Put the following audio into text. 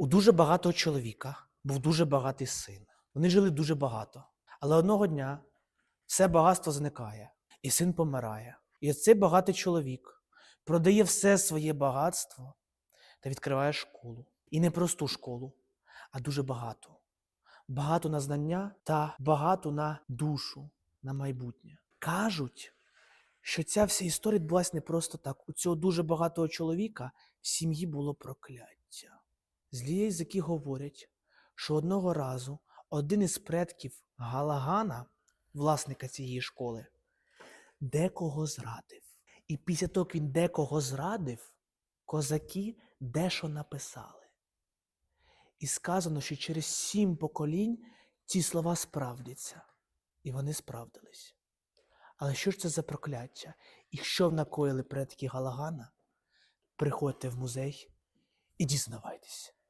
У дуже багатого чоловіка був дуже багатий син. Вони жили дуже багато. Але одного дня все багатство зникає, і син помирає. І цей багатий чоловік продає все своє багатство та відкриває школу. І не просту школу, а дуже багату. Багато на знання та багато на душу, на майбутнє. Кажуть, що ця вся історія відбулася не просто так. У цього дуже багатого чоловіка в сім'ї було прокляття. Злі язики говорять, що одного разу один із предків Галагана, власника цієї школи, декого зрадив. І після того, як він декого зрадив, козаки дещо написали. І сказано, що через сім поколінь ці слова справдяться. І вони справдились. Але що ж це за прокляття? І що накоїли предки Галагана? Приходьте в музей і дізнавайтесь.